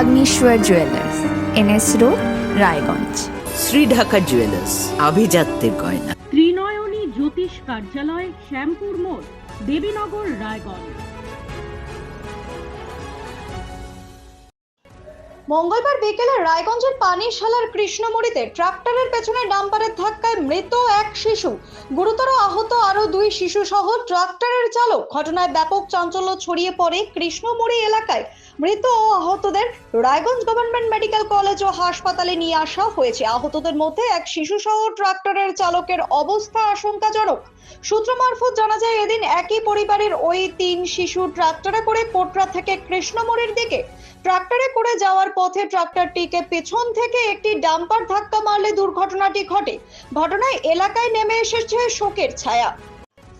Agneshwar jewellers NS road Raiganj Shri Dhaka jewellers আভিজাত্যের গয়না ত্রিনয়নী জ্যোতিষ কার্যালয় শ্যামপুর মোড় দেবীনগর রায়গঞ্জ। মঙ্গলবার বিকেলে রায়গঞ্জের পানিশালার কৃষ্ণমুড়িতে ট্রাক্টরের পেছনে ডাম্পারের ধাক্কায় মৃত এক শিশু। গুরুতর আহত আরও দুই শিশু সহ ট্রাক্টরের চালক। ঘটনায় ব্যাপক চাঞ্চল্য ছড়িয়ে পড়ে কৃষ্ণমুড়ি এলাকায়। মৃত ও আহতদের রায়গঞ্জ গভর্নমেন্ট মেডিকেল কলেজ ও হাসপাতালে নিয়ে আসা হয়েছে। আহতদের মধ্যে এক শিশু সহ ট্রাক্টরের চালকের অবস্থা আশঙ্কাজনক। সূত্র মারফত জানা যায়, এদিন একই পরিবারের ওই তিন শিশু ট্রাক্টরে করে কোটরা থেকে কৃষ্ণমুড়ির দিকে ট্রাক্টরে করে যাওয়ার পথে ট্রাক্টরটিকে পেছন থেকে একটি ডাম্পার ধাক্কা মারলে দুর্ঘটনাটি ঘটে। ঘটনায় এলাকায় নেমে এসেছে শোকের ছায়া।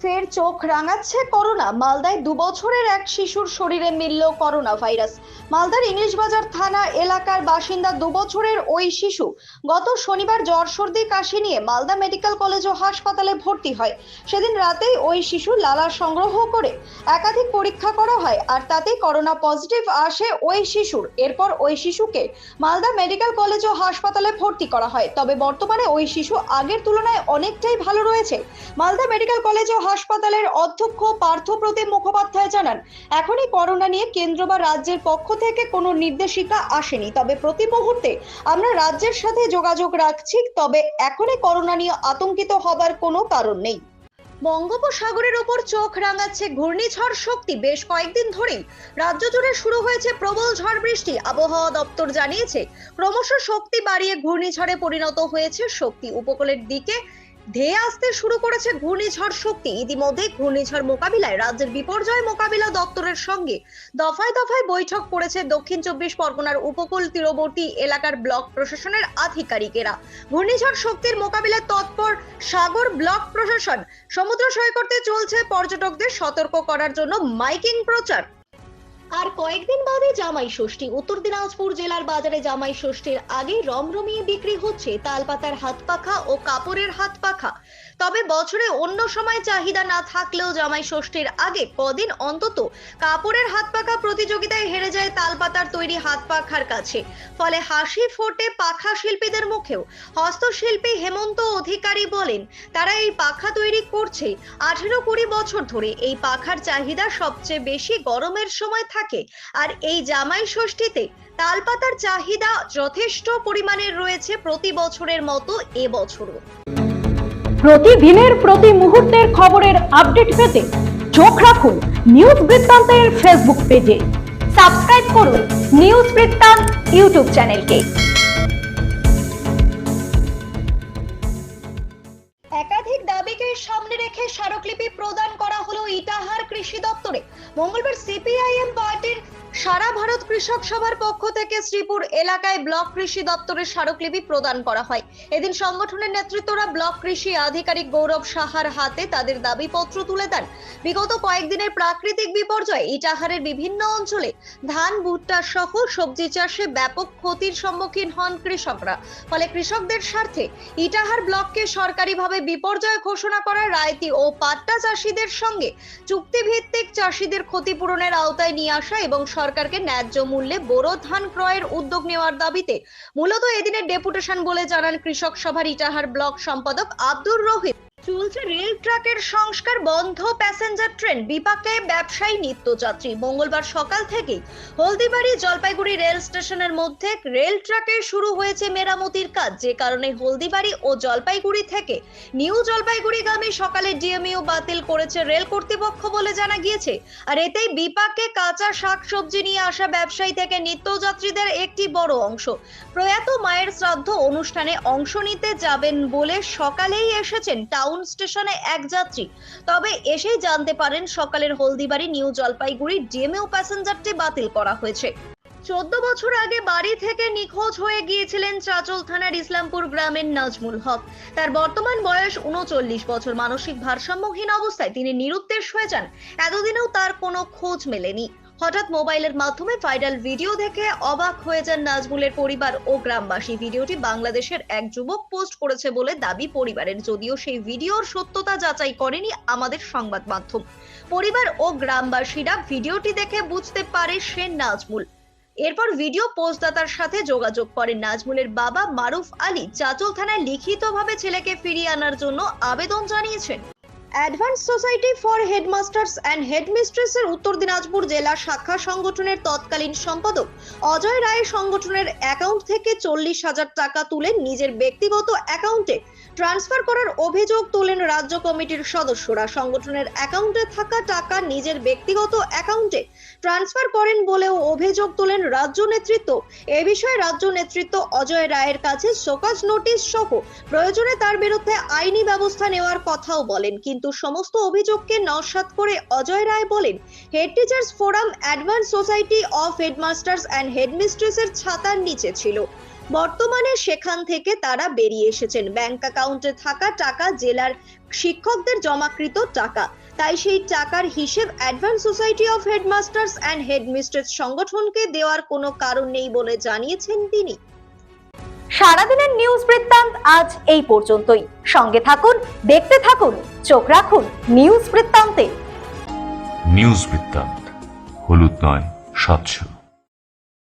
ফের চোখ রাঙাচ্ছে করোনা। মালদায় দুবছরের এক শিশুর শরীরে মিলল করোনা ভাইরাস। মালদার ইংলিশ বাজার থানা এলাকার বাসিন্দা দুবছরের ওই শিশু গত শনিবার জ্বর সর্দি কাশি নিয়ে মালদা মেডিকেল কলেজ ও হাসপাতালে ভর্তি হয়। সেদিন রাতেই ওই শিশু লালা সংগ্রহ করে একাধিক পরীক্ষা করা হয় আর তাতেই করোনা পজিটিভ আসে ওই শিশুর। এরপর ওই শিশুকে মালদা মেডিকেল কলেজ ও হাসপাতালে ভর্তি করা হয়। তবে বর্তমানে ওই শিশু আগের তুলনায় অনেকটাই ভালো রয়েছে। মালদা মেডিকেল কলেজ ও হাসপাতালের অধ্যক্ষ পার্থপ্রতিম মুখোপাধ্যায় জানান, এখনই করোনা নিয়ে কেন্দ্র বা রাজ্যের পক্ষ থেকে কোনো নির্দেশিকা আসেনি। তবে প্রতি মুহূর্তে আমরা রাজ্যের সাথে যোগাযোগ রাখছি, তবে এখনই করোনা নিয়ে আতঙ্কিত হবার কোনো কারণ নেই। বঙ্গোপসাগরের ওপর চোখ রাঙাচ্ছে ঘূর্ণিঝড় শক্তি। বেশ কয়েকদিন ধরেই রাজ্য জুড়ে শুরু হয়েছে প্রবল ঝড় বৃষ্টি। আবহাওয়া দপ্তর জানিয়েছে, ক্রমশ শক্তি বাড়িয়ে ঘূর্ণিঝড়ে পরিণত হয়েছে শক্তি। উপকূলের দিকে ধেয়ে আসতে শুরু করেছে ঘূর্ণিঝড় শক্তি। ইতিমধ্যে ঘূর্ণিঝড় মোকাবিলায় রাজ্যের বিপর্যয় মোকাবিলা দপ্তরের সঙ্গে দফায় দফায় বৈঠক করেছে দক্ষিণ চব্বিশ পরগনার উপকূল তীরবর্তী এলাকার ব্লক প্রশাসনের আধিকারিকেরা। ঘূর্ণিঝড় শক্তির মোকাবিলায় তৎপর সাগর ব্লক প্রশাসন সমুদ্র সৈকতে চলছে পর্যটকদের সতর্ক করার জন্য মাইকিং প্রচার। আর কয়েকদিন বাদে জামাই ষষ্ঠী। উত্তর দিনাজপুর জেলার বাজারে জামাই ষষ্ঠীর আগে রমরমিয়ে বিক্রি হচ্ছে তালপাতার হাত পাখা ও কাপড়ের হাত পাখা। তবে বছরে অন্য সময় চাহিদা না থাকলেও জামাই ষষ্ঠীর আগে কদিন অন্তত কাপড়ের হাত পাখা প্রতিযোগিতায় হেরে যায় তালপাতার তৈরি হাত পাখার কাছে। ফলে হাসি ফোটে পাখা শিল্পীদের মুখেও। হস্তশিল্পী হেমন্ত অধিকারী বলেন, তারা এই পাখা তৈরি করছে আঠেরো কুড়ি বছর ধরে। এই পাখার চাহিদা সবচেয়ে বেশি গরমের সময় থাকে। আর এই জামাই ষষ্ঠীতে তালপাতার চাহিদা যথেষ্ট পরিমাণে রয়েছে প্রতি বছরের মতো এবছরও। প্রতিদিনের প্রতি মুহূর্তের খবরের আপডেট পেতে চোখ রাখুন নিউজ বৃত্তান্তের ফেসবুক পেজে। সাবস্ক্রাইব করুন নিউজ বৃত্তান্ত ইউটিউব চ্যানেলকে। একাধিক দাবিকে সামনে রেখে স্মারকলিপি প্রদান করা ইটাহার কৃষি দপ্তরে। মঙ্গলবার সিপিআইএম পার্টির সারা ভারত কৃষক সভার পক্ষ থেকে শ্রীপুর এলাকায় ব্লক কৃষি দপ্তরের স্মারকলিপি প্রদান করা হয়। এদিন সংগঠনের নেতৃত্বরা ব্লক কৃষি আধিকারিক গৌরব সাহার হাতে তাদের দাবিপত্র তুলে দেন। বিগত কয়েকদিনের প্রাকৃতিক বিপর্যয়ে ইটাহারের বিভিন্ন অঞ্চলে ধান, ভুট্টা সহ সবজি চাষে ব্যাপক ক্ষতির সম্মুখীন হন কৃষকরা। ফলে কৃষকদের স্বার্থে ইটাহার ব্লককে সরকারিভাবে বিপর্যয় ঘোষণা করা রায়তি ও পাট্টা চাষিদের সঙ্গে চুক্তিভিত্তিক চাষিদের ক্ষতিপূরণের আওতায় নিয়ে আসা এবং সরকারকে ন্যায্য মূল্যে বোরো ধান ক্রয়ের উদ্যোগ নেওয়ার দাবিতে মূলত এদিনের ডেপুটেশন বলে জানান কৃষক সভার ইটাহার ব্লক সম্পাদক আব্দুর রহিম। চলছে রেল ট্র্যাকের সংস্কার বন্ধ প্যাসেঞ্জার ট্রেন, বিপাকে ব্যবসায়ী নিত্যযাত্রী। মঙ্গলবার সকাল থেকেই হলদিবাড়ি জলপাইগুড়ি রেল স্টেশনের মধ্যে রেল ট্র্যাকে শুরু হয়েছে মেরামতির কাজ। যে কারণে হলদিবাড়ি ও জলপাইগুড়ি থেকে নিউ জলপাইগুড়িগামী সকালে ডিএমইউ বাতিল করেছে রেল কর্তৃপক্ষ বলে জানা গিয়েছে। আর এতেই বিপাকে কাঁচা শাকসবজি নিয়ে আসা ব্যবসায়ী থেকে নিত্যযাত্রীদের একটি বড় অংশ। প্রয়াত মায়ের শ্রাদ্ধ অনুষ্ঠানে অংশ নিতে যাবেন বলে সকালেই এসেছেন টাউন স্টেশনে এক যাত্রী। তবে এসেই জানতে পারেন সকালের হলদিবাড়ি, নিউ জলপাইগুড়ি ডিএমইউ প্যাসেঞ্জারটি বাতিল করা হয়েছে। চোদ্দ বছর আগে বাড়ি থেকে নিখোঁজ হয়ে গিয়েছিলেন চাচল থানার ইসলামপুর গ্রামের নাজমুল হক। তার বর্তমান বয়স উনচল্লিশ বছর। মানসিক ভারসাম্যহীন অবস্থায় তিনি নিরুদ্দেশ হয়ে যান। এতদিনেও তার কোনো খোঁজ মেলেনি। হঠাৎ মোবাইলের মাধ্যমে ভাইরাল ভিডিও দেখে অবাক হয়ে যান নাজমুলের পরিবার ও গ্রামবাসী। ভিডিওটি বাংলাদেশের এক যুবক পোস্ট করেছে বলে দাবি পরিবারের। যদিও সেই ভিডিওর সত্যতা যাচাই করেনি আমাদের সংবাদ মাধ্যম। পরিবার ও গ্রামবাসীরা ভিডিওটি দেখে বুঝতে পারে সে নাজমুল। এরপর ভিডিও পোস্টদাতার সাথে যোগাযোগ করেন নাজমুলের বাবা মারুফ আলী। চাচল থানায় লিখিতভাবে ছেলেকে ফিরিয়ে আনার জন্য আবেদন জানিয়েছেন। Advance society for headmasters and হেডমিস্ট্রেসের Uttar Dinajpur জেলা শাখা সংগঠনের তৎকালীন সম্পাদক অজয় রায় সংগঠনের অ্যাকাউন্ট থেকে চল্লিশ হাজার টাকা তুলে নিজের ব্যক্তিগত অ্যাকাউন্টে ট্রান্সফার করার অভিযোগ তোলেন রাজ্য কমিটির সদস্যরা। সংগঠনের অ্যাকাউন্টে থাকা টাকা নিজের ব্যক্তিগত অ্যাকাউন্টে ট্রান্সফার করেন বলেও অভিযোগ তোলেন রাজ্য নেতৃত্ব। এ বিষয়ে রাজ্য নেতৃত্ব অজয় রায়ের কাছে শোকাজ নোটিশ সহ প্রয়োজনে তার বিরুদ্ধে আইনি ব্যবস্থা নেওয়ার কথাও বলেন। কিন্তু সমস্ত অভিযোগকে নস্যাৎ করে অজয় রায় বলেন head teachers forum advance society of headmasters and হেডমিস্ট্রেসের ছাতার নিচে ছিল। বর্তমানে সেখান থেকে তারা বেরিয়ে এসেছেন। ব্যাংক অ্যাকাউন্টে থাকা টাকা জেলার শিক্ষকদের জমাকৃত টাকা। তাই সেই টাকার হিসেব advance society of headmasters and headmistress সংগঠনকে দেওয়ার কোনো কারণ নেই বলে জানিয়েছেন তিনি। সারাদিনের নিউজ বৃত্তান্ত আজ এই পর্যন্তই। সঙ্গে থাকুন দেখতে থাকুন চোখ রাখুন নিউজ বৃত্তান্তে। নিউজ বৃত্তান্ত হলুদ নয় স্বচ্ছ